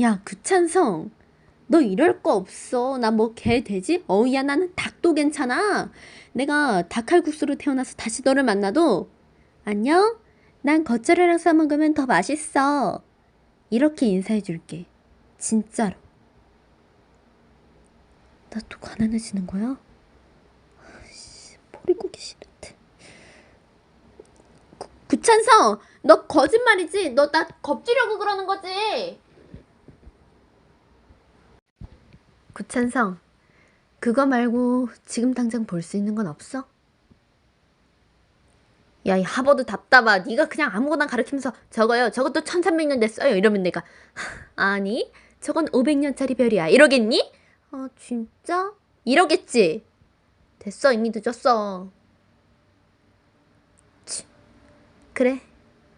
야, 구찬성. 너 이럴 거 없어. 나 뭐 개 돼지? 어우야, 나는 닭도 괜찮아. 내가 닭칼국수로 태어나서 다시 너를 만나도 안녕? 난 겉절이랑 싸 먹으면 더 맛있어. 이렇게 인사해 줄게. 진짜로. 나 또 가난해지는 거야? 아이씨, 버리고 계시는데. 구, 구찬성, 너 거짓말이지? 너 나 겁주려고 그러는 거지? 구찬성, 그거 말고 지금 당장 볼 수 있는 건 없어? 야, 이 하버드 답답아. 네가 그냥 아무거나 가르치면서 저거요. 저것도 1300년 됐어요. 이러면 내가 아니, 저건 500년짜리 별이야. 이러겠니? 아, 진짜? 이러겠지. 됐어. 이미 늦었어. 치. 그래.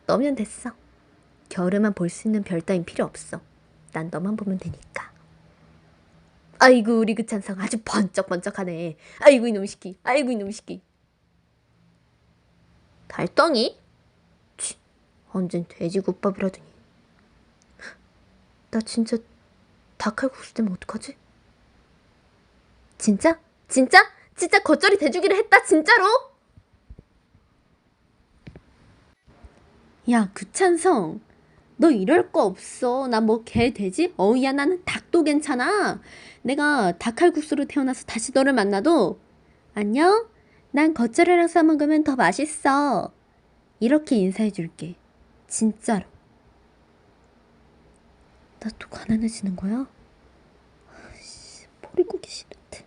너면 됐어. 겨울에만 볼 수 있는 별 따윈 필요 없어. 난 너만 보면 되니까. 아이고 우리 그 찬성 아주 번쩍번쩍하네. 아이고 이놈 시끼. 아이고 이놈 시끼. 달덩이? 치, 언젠 돼지국밥이라더니. 나 진짜 닭칼국수 때문에 어떡하지? 진짜? 진짜? 진짜 겉절이 대주기를 했다 진짜로? 야 구찬성 너 이럴 거 없어 나 뭐 개 돼지? 어우야 나는 닭도 괜찮아 내가 닭칼국수로 태어나서 다시 너를 만나도 안녕? 난 겉절이랑 싸 먹으면 더 맛있어. 이렇게 인사해 줄게. 진짜로. 나 또 가난해지는 거야? 아이씨, 버리고 계시는데.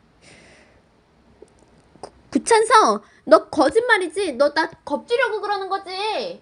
구, 구찬성, 너 거짓말이지? 너 나 겁주려고 그러는 거지?